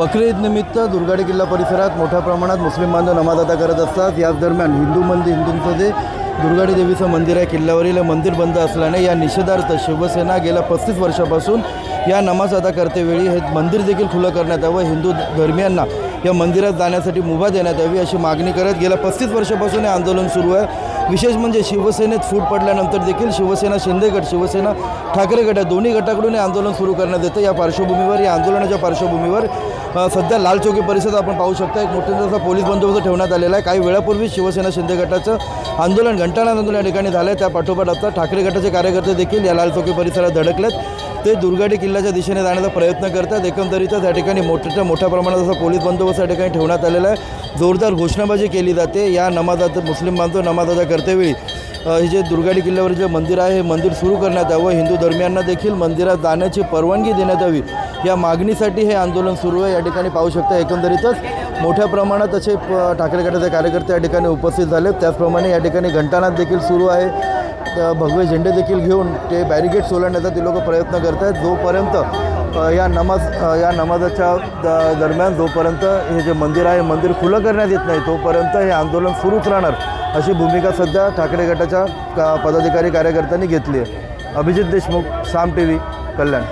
बकरी निमित्त दुर्गाडी किल्ला परिसरात मोठ्या प्रमाणात मुस्लिम बांधव नमाज अदा करत असतात. याच दरम्यान हिंदू मंदिर हिंदूंचं जे दुर्गाडी देवीचं मंदिर आहे किल्ल्यावरील मंदिर बंद असल्याने या निषेधार्थ शिवसेना गेल्या पस्तीस वर्षापासून या नमाज अदा करतेवेळी हे मंदिर देखील खुलं करण्यात यावं हिंदू धर्मियांना या मंदिरात जाण्यासाठी मुभा देण्यात यावी अशी मागणी करत गेल्या पस्तीस वर्षापासून हे आंदोलन सुरू आहे. विशेष म्हणजे शिवसेनेत फूट पडल्यानंतर देखील शिवसेना शिंदे गट शिवसेना ठाकरे गट या दोन्ही गटाकडून हे आंदोलन सुरू करण्यात येतं. या पार्श्वभूमीवर या आंदोलनाच्या पार्श्वभूमीवर सध्या लाल चौकी परिसरात आपण पाहू शकता एक मोठा पोलीस बंदोबस्त ठेवण्यात आलेला आहे. काही वेळापूर्वी शिवसेना शिंदे गटाचं आंदोलन घंटानाद आंदोलन या ठिकाणी झालं आहे त्या पाठोपाठ आता ठाकरे गटाचे कार्यकर्ते देखील या लाल चौकी परिसरात धडकलेत. ते दुर्गाडी किल्ल्याच्या दिशेने जाण्याचा प्रयत्न करतात. एकंदरीतच या ठिकाणी मोठ्या मोठ्या प्रमाणात असा पोलीस बंदोबस्त या ठिकाणी ठेवण्यात आलेला आहे. जोरदार घोषणाबाजी केली जाते. या नमाजात मुस्लिम बांधव नमाजाचा करतेवेळी हे जे दुर्गाडी किल्ल्यावर जे मंदिर आहे हे मंदिर सुरू करण्यात यावं. हिंदू धर्मियांना देखील मंदिरात जाण्याची परवानगी देण्यात यावी. या मागणीसाठी हे आंदोलन सुरू आहे. या ठिकाणी पाहू शकता एकंदरीतच मोठ्या प्रमाणात असे ठाकरे गटाचे कार्यकर्ते या ठिकाणी उपस्थित झाले त्याचप्रमाणे या ठिकाणी घंटानाद देखील सुरू आहे. भगवे झेंडे देखील घेऊन ते बॅरिकेड ओलांडण्याचा ते लोक प्रयत्न करत आहेत जोपर्यंत या नमाज या नमाजाच्या द- दरम्यान जोपर्यंत हे जे मंदिर आहे मंदिर खुलं करण्यात येत नाही तोपर्यंत हे आंदोलन सुरूच राहणार अशी भूमिका सध्या ठाकरे गटाच्या का- पदाधिकारी कार्यकर्त्यांनी घेतली आहे. Abhijit Deshmukh Saam T V Kalyan.